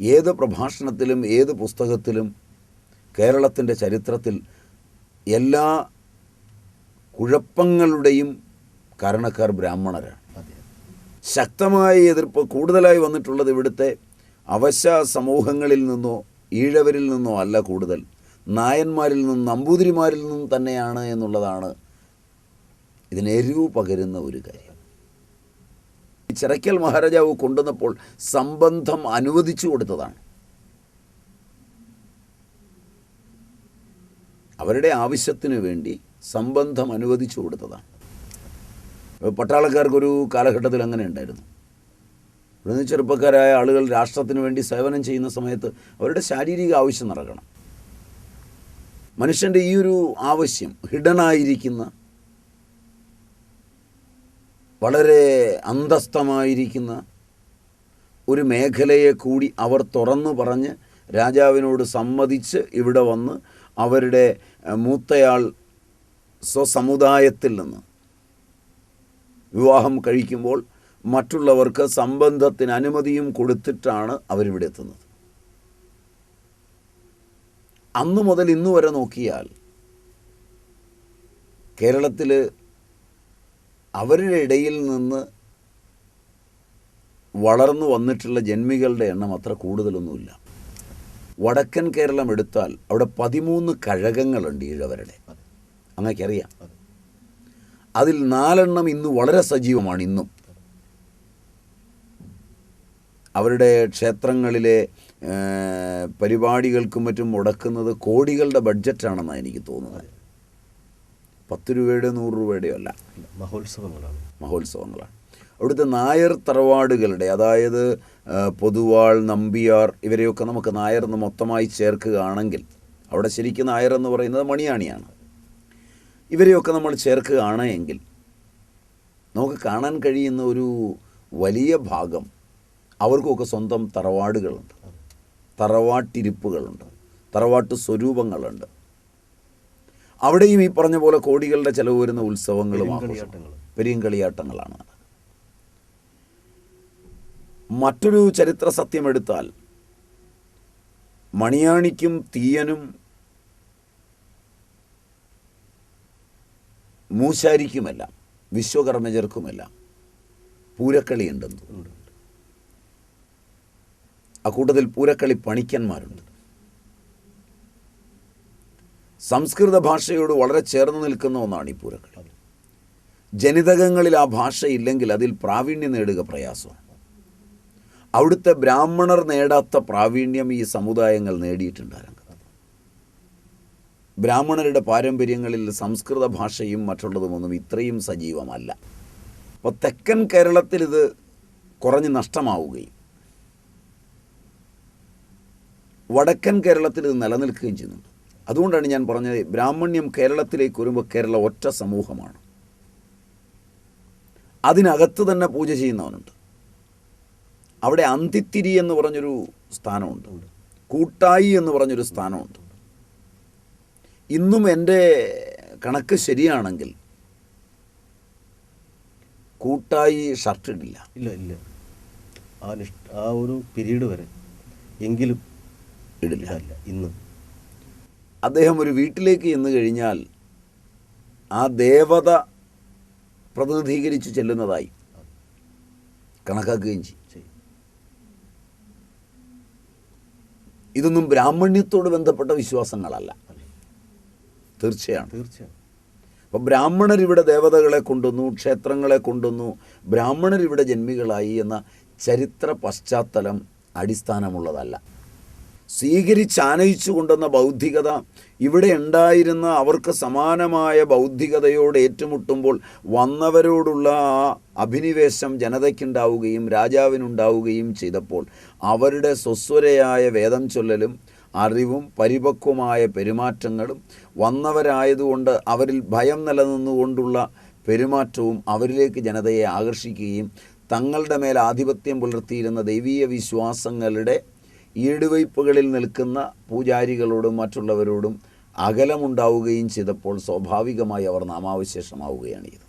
ഏത് പ്രഭാഷണത്തിലും ഏത് പുസ്തകത്തിലും കേരളത്തിന്റെ ചരിത്രത്തിൽ എല്ലാ കുഴപ്പങ്ങളുടെയും കാരണക്കാർ ബ്രാഹ്മണരാണ്. ശക്തമായ എതിർപ്പ് കൂടുതലായി വന്നിട്ടുള്ളത് ഇവിടുത്തെ അവശ സമൂഹങ്ങളിൽ നിന്നോ ഈഴവരിൽ നിന്നോ അല്ല കൂടുതൽ. നായന്മാരിൽ നിന്നും നമ്പൂതിരിമാരിൽ നിന്നും തന്നെയാണ് എന്നുള്ളതാണ് ഇതിനെരിവ് പകരുന്ന ഒരു കാര്യം. ചിറയ്ക്കൽ മഹാരാജാവ് കൊണ്ടുവന്നപ്പോൾ സംബന്ധം അനുവദിച്ചു കൊടുത്തതാണ്. അവരുടെ ആവശ്യത്തിന് വേണ്ടി സംബന്ധം അനുവദിച്ചു കൊടുത്തതാണ്. പട്ടാളക്കാർക്കൊരു കാലഘട്ടത്തിൽ അങ്ങനെ ഉണ്ടായിരുന്നു. ഇവിടുന്ന് ചെറുപ്പക്കാരായ ആളുകൾ രാഷ്ട്രത്തിന് വേണ്ടി സേവനം ചെയ്യുന്ന സമയത്ത് അവരുടെ ശാരീരിക ആവശ്യം നടക്കണം മനുഷ്യന്റെ ഈ ഒരു ആവശ്യം ഹിഡനായിരിക്കുന്ന വളരെ അന്തസ്ഥമായിരിക്കുന്ന ഒരു മേഖലയെ കൂടി അവർ തുറന്നു പറഞ്ഞ് രാജാവിനോട് സമ്മതിച്ച് ഇവിടെ വന്ന് അവരുടെ മൂത്തയാൾ സ്വസമുദായത്തിൽ നിന്ന് വിവാഹം കഴിക്കുമ്പോൾ മറ്റുള്ളവർക്ക് സംബന്ധത്തിന് അനുമതിയും കൊടുത്തിട്ടാണ് അവരിവിടെ എത്തുന്നത്. അന്നു മുതൽ ഇന്നു വരെ നോക്കിയാൽ കേരളത്തിൽ അവരുടെ ഇടയിൽ നിന്ന് വളർന്നു വന്നിട്ടുള്ള ജന്മികളുടെ എണ്ണം അത്ര കൂടുതലൊന്നുമില്ല. വടക്കൻ കേരളം എടുത്താൽ അവിടെ പതിമൂന്ന് കഴകങ്ങളുണ്ട് ഈഴവരുടെ. അതെ അങ്ങനെയൊക്കറിയാം അതിൽ നാലെണ്ണം ഇന്ന് വളരെ സജീവമാണ് ഇന്നും. അവരുടെ ക്ഷേത്രങ്ങളിലെ പരിപാടികൾക്കും മറ്റും മുടക്കുന്നത് കോടികളുടെ ബഡ്ജറ്റാണെന്നാണ് എനിക്ക് തോന്നുന്നത്. പത്ത് രൂപയുടെ നൂറ് രൂപയുടെയോ അല്ല. മഹോത്സവങ്ങളാണ്. മഹോത്സവങ്ങളാണ്. അവിടുത്തെ നായർ തറവാടുകളുടെ അതായത് പൊതുവാൾ നമ്പിയാർ ഇവരെയൊക്കെ നമുക്ക് നായർ എന്ന് മൊത്തമായി ചേർക്കുകയാണെങ്കിൽ അവിടെ ശരിക്കും നായർ എന്ന് പറയുന്നത് മണിയാണിയാണ്. ഇവരെയൊക്കെ നമ്മൾ ചേർക്കുകയാണ് എങ്കിൽ നമുക്ക് കാണാൻ കഴിയുന്ന ഒരു വലിയ ഭാഗം അവർക്കൊക്കെ സ്വന്തം തറവാടുകളുണ്ട്. തറവാട്ടിരിപ്പുകളുണ്ട്. തറവാട്ട് സ്വരൂപങ്ങളുണ്ട്. അവിടെയും ഈ പറഞ്ഞ പോലെ കോടികളുടെ ചെലവ് വരുന്ന ഉത്സവങ്ങളും പെരിയും കളിയാട്ടങ്ങളാണ് മറ്റൊരു ചരിത്ര സത്യമെടുത്താൽ മണിയാണിക്കും തീയനും മൂശാരിക്കുമെല്ലാം വിശ്വകർമ്മജർക്കുമെല്ലാം പൂരക്കളി ഉണ്ടെന്ന് ആ കൂട്ടത്തിൽ ഉണ്ട്. അക്കൂട്ടത്തിൽ പൂരക്കളി പണിക്കന്മാരുണ്ട്. സംസ്കൃത ഭാഷയോട് വളരെ ചേർന്ന് നിൽക്കുന്ന ഒന്നാണ് ഈ പൂരക്കളി. ജനിതകങ്ങളിൽ ആ ഭാഷയില്ലെങ്കിൽ അതിൽ പ്രാവീണ്യം നേടുക പ്രയാസമാണ്. അവിടുത്തെ ബ്രാഹ്മണർ നേടാത്ത പ്രാവീണ്യം ഈ സമുദായങ്ങൾ നേടിയിട്ടുണ്ട് ബ്രാഹ്മണരുടെ പാരമ്പര്യങ്ങളിൽ സംസ്കൃത ഭാഷയും മറ്റുള്ളതുമൊന്നും ഇത്രയും സജീവമല്ല. അപ്പോൾ തെക്കൻ കേരളത്തിൽ ഇത് കുറഞ്ഞ് നഷ്ടമാവുകയും വടക്കൻ കേരളത്തിൽ ഇത് നിലനിൽക്കുകയും ചെയ്യുന്നുണ്ട്. അതുകൊണ്ടാണ് ഞാൻ പറഞ്ഞത് ബ്രാഹ്മണ്യം കേരളത്തിലേക്ക് വരുമ്പോൾ കേരള ഒറ്റ സമൂഹമാണ്. അതിനകത്ത് തന്നെ പൂജ ചെയ്യുന്നവനുണ്ട്. അവിടെ അന്തിത്തിരി എന്ന് പറഞ്ഞൊരു സ്ഥാനമുണ്ട്. കൂട്ടായി എന്ന് പറഞ്ഞൊരു സ്ഥാനമുണ്ട്. ഇന്നും എന്റെ കണക്ക് ശരിയാണെങ്കിൽ കൂട്ടായി ഷർട്ട് ഇടില്ല. ഇല്ല ഇല്ല. ആ ഒരു പീരീഡ് വരെ എങ്കിലും ഇടില്ല. ഇല്ല ഇന്ന്. അദ്ദേഹം ഒരു വീട്ടിലേക്ക് ചെന്ന് കഴിഞ്ഞാൽ ആ ദേവത പ്രതിനിധീകരിച്ച് ചെല്ലുന്നതായി കണക്കാക്കുകയും ചെയ്യും. ഇതൊന്നും ബ്രാഹ്മണ്യത്തോട് ബന്ധപ്പെട്ട വിശ്വാസങ്ങളല്ല. തീർച്ചയാണ്. തീർച്ചയാണ്. തീർച്ചയായും അപ്പം ബ്രാഹ്മണർ ഇവിടെ ദേവതകളെ കൊണ്ടുവന്നു ക്ഷേത്രങ്ങളെ കൊണ്ടുവന്നു ബ്രാഹ്മണർ ഇവിടെ ജന്മികളായി എന്ന ചരിത്ര പശ്ചാത്തലം അടിസ്ഥാനമുള്ളതല്ല. സ്വീകരിച്ചാനയിച്ചു കൊണ്ടുവന്ന ബൗദ്ധികത ഇവിടെ ഉണ്ടായിരുന്ന അവർക്ക് സമാനമായ ബൗദ്ധികതയോട് ഏറ്റുമുട്ടുമ്പോൾ വന്നവരോടുള്ള ആ അഭിനിവേശം ജനതയ്ക്കുണ്ടാവുകയും രാജാവിനുണ്ടാവുകയും ചെയ്തപ്പോൾ അവരുടെ സ്വസ്വരയായ വേദം ചൊല്ലലും അറിവും പരിപക്വമായ പെരുമാറ്റങ്ങളും വന്നവരായതുകൊണ്ട് അവരിൽ ഭയം നിലനിന്നുകൊണ്ടുള്ള പെരുമാറ്റവും അവരിലേക്ക് ജനതയെ ആകർഷിക്കുകയും തങ്ങളുടെ മേൽ ആധിപത്യം പുലർത്തിയിരുന്ന ദൈവീയ വിശ്വാസങ്ങളുടെ ഈടുവയ്പ്പുകളിൽ നിൽക്കുന്ന പൂജാരികളോടും മറ്റുള്ളവരോടും അകലമുണ്ടാവുകയും ചെയ്തപ്പോൾ സ്വാഭാവികമായി അവർ നാമാവശേഷമാവുകയാണ് ചെയ്തത്.